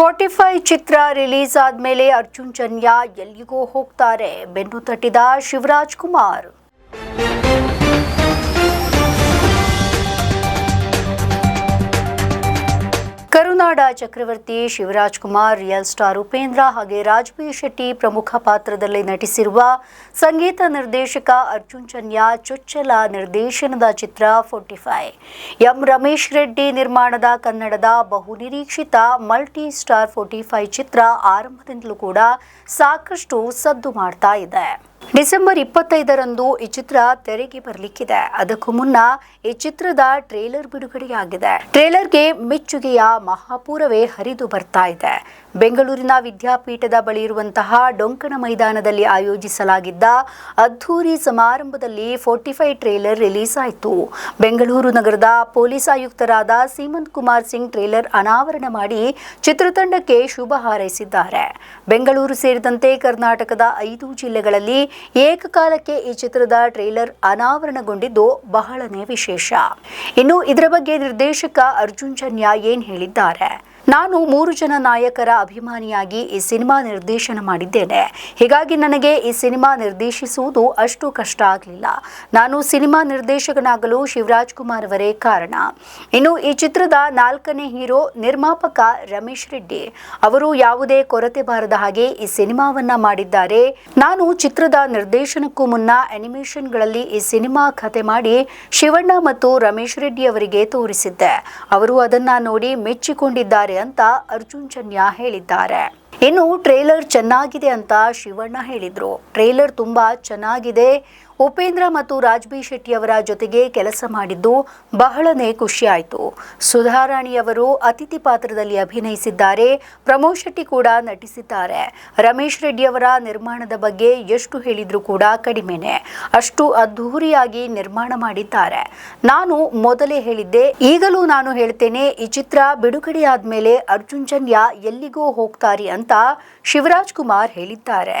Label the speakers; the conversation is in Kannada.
Speaker 1: ಫೋರ್ಟಿ ಫೈವ್ ಚಿತ್ರ ರಿಲೀಸ್ ಆದ್ಮೇಲೆ ಅರ್ಜುನ್ ಜನ್ಯ ಎಲ್ಲಿಗೋ ಹೋಗ್ತಾರೆ. ಬೆನ್ನು ತಟ್ಟಿದ ಶಿವರಾಜ್ ಕುಮಾರ್. ಕರುನಾಡ ಚಕ್ರವರ್ತಿ ಶಿವರಾಜ್ ಕುಮಾರ್ ರಿಯಲ್ ಸ್ಟಾರ್ ಉಪೇಂದ್ರ ಹಾಗೆ ರಾಜಬೀರ್ ಶೆಟ್ಟಿ ಪ್ರಮುಖ ಪಾತ್ರದಲ್ಲಿ ನಟಿಸಿರುವ ಸಂಗೀತ ನಿರ್ದೇಶಕ ಅರ್ಜುನ್ ಚನ್ಯ ಚೊಚ್ಚಲ ನಿರ್ದೇಶನದ ಚಿತ್ರ forty five. M Ramesh Reddy ನಿರ್ಮಾಣದ ಕನ್ನಡದ ಬಹುನಿರೀಕ್ಷಿತ ಮಲ್ಟಿ ಸ್ಟಾರ್ ಫೋರ್ಟಿ ಫೈವ್ ಚಿತ್ರ ಆರಂಭದಿಂದಲೂ ಕೂಡ ಸಾಕಷ್ಟು ಸದ್ದು ಮಾಡ್ತಾ ಇದೆ. ಡಿಸೆಂಬರ್ ಇಪ್ಪತ್ತೈದರಂದು ಈ ಚಿತ್ರ ತೆರೆಗೆ ಬರಲಿಕ್ಕಿದೆ. ಅದಕ್ಕೂ ಮುನ್ನ ಈ ಚಿತ್ರದ ಟ್ರೇಲರ್ ಬಿಡುಗಡೆಯಾಗಿದೆ. ಟ್ರೇಲರ್ಗೆ ಮೆಚ್ಚುಗೆಯ ಮಹಾಪೂರವೇ ಹರಿದು ಬರ್ತಾ ಇದೆ. ಬೆಂಗಳೂರಿನ ವಿದ್ಯಾಪೀಠದ ಬಳಿ ಇರುವಂತಹ ಡೊಂಕಣ ಮೈದಾನದಲ್ಲಿ ಆಯೋಜಿಸಲಾಗಿದ್ದ ಅದ್ಧೂರಿ ಸಮಾರಂಭದಲ್ಲಿ ಫೋರ್ಟಿ ಫೈವ್ ಟ್ರೇಲರ್ ರಿಲೀಸ್ ಆಯಿತು ಬೆಂಗಳೂರು ನಗರದ ಪೊಲೀಸ್ ಆಯುಕ್ತರಾದ ಸೀಮಂತ್ ಕುಮಾರ್ ಸಿಂಗ್ ಟ್ರೇಲರ್ ಅನಾವರಣ ಮಾಡಿ ಚಿತ್ರತಂಡಕ್ಕೆ ಶುಭ ಹಾರೈಸಿದ್ದಾರೆ. ಬೆಂಗಳೂರು ಸೇರಿದಂತೆ ಕರ್ನಾಟಕದ ಐದು ಜಿಲ್ಲೆಗಳಲ್ಲಿ ಏಕಕಾಲಕ್ಕೆ ಈ ಚಿತ್ರದ ಟ್ರೇಲರ್ ಅನಾವರಣಗೊಂಡಿದ್ದು ಬಹಳನೇ ವಿಶೇಷ. ಇನ್ನು ಇದರ ಬಗ್ಗೆ ನಿರ್ದೇಶಕ ಅರ್ಜುನ್ ಜನ್ಯ ಏನ್ ಹೇಳಿದ್ದಾರೆ? ನಾನು ಮೂರು ಜನ ನಾಯಕರ ಅಭಿಮಾನಿಯಾಗಿ ಈ ಸಿನಿಮಾ ನಿರ್ದೇಶನ ಮಾಡಿದ್ದೇನೆ. ಹೀಗಾಗಿ ನನಗೆ ಈ ಸಿನಿಮಾ ನಿರ್ದೇಶಿಸುವುದು ಅಷ್ಟು ಕಷ್ಟ ಆಗಲಿಲ್ಲ. ನಾನು ಸಿನಿಮಾ ನಿರ್ದೇಶಕನಾಗಲು ಶಿವರಾಜ್ ಕುಮಾರ್ ಅವರೇ ಕಾರಣ. ಇನ್ನು ಈ ಚಿತ್ರದ ನಾಲ್ಕನೇ ಹೀರೋ ನಿರ್ಮಾಪಕ ರಮೇಶ್ ರೆಡ್ಡಿ. ಅವರು ಯಾವುದೇ ಕೊರತೆ ಬಾರದ ಹಾಗೆ ಈ ಸಿನಿಮಾವನ್ನ ಮಾಡಿದ್ದಾರೆ. ನಾನು ಚಿತ್ರದ ನಿರ್ದೇಶನಕ್ಕೂ ಮುನ್ನ ಅನಿಮೇಷನ್ಗಳಲ್ಲಿ ಈ ಸಿನಿಮಾ ಕತೆ ಮಾಡಿ ಶಿವಣ್ಣ ಮತ್ತು ರಮೇಶ್ ರೆಡ್ಡಿ ಅವರಿಗೆ ತೋರಿಸಿದ್ದೆ. ಅವರು ಅದನ್ನ ನೋಡಿ ಮೆಚ್ಚಿಕೊಂಡಿದ್ದಾರೆ ಅಂತ ಅರ್ಜುನ್ ಚನ್ಯ ಹೇಳಿದ್ದಾರೆ. ಇನ್ನು ಟ್ರೇಲರ್ ಚೆನ್ನಾಗಿದೆ ಅಂತ ಶಿವಣ್ಣ ಹೇಳಿದ್ರು. ಟ್ರೇಲರ್ ತುಂಬಾ ಚೆನ್ನಾಗಿದೆ. ಉಪೇಂದ್ರ ಮತ್ತು ರಾಜ್ಬಿ ಶೆಟ್ಟಿಯವರ ಜೊತೆಗೆ ಕೆಲಸ ಮಾಡಿದ್ದು ಬಹಳನೇ ಖುಷಿಯಾಯಿತು. ಸುಧಾರಾಣಿಯವರು ಅತಿಥಿ ಪಾತ್ರದಲ್ಲಿ ಅಭಿನಯಿಸಿದ್ದಾರೆ. ಪ್ರಮೋದ್ ಶೆಟ್ಟಿ ಕೂಡ ನಟಿಸಿದ್ದಾರೆ. ರಮೇಶ್ ರೆಡ್ಡಿಯವರ ನಿರ್ಮಾಣದ ಬಗ್ಗೆ ಎಷ್ಟು ಹೇಳಿದ್ರು ಕೂಡ ಕಡಿಮೆನೆ. ಅಷ್ಟು ಅದ್ಧೂರಿಯಾಗಿ ನಿರ್ಮಾಣ ಮಾಡಿದ್ದಾರೆ. ನಾನು ಮೊದಲೇ ಹೇಳಿದ್ದೆ, ಈಗಲೂ ನಾನು ಹೇಳ್ತೇನೆ, ಈ ಚಿತ್ರ ಬಿಡುಗಡೆಯಾದ್ಮೇಲೆ ಅರ್ಜುನ್ ಜನ್ಯ ಎಲ್ಲಿಗೂ ಹೋಗ್ತಾರೆ ಅಂತ ಶಿವರಾಜ್ ಕುಮಾರ್ ಹೇಳಿದ್ದಾರೆ.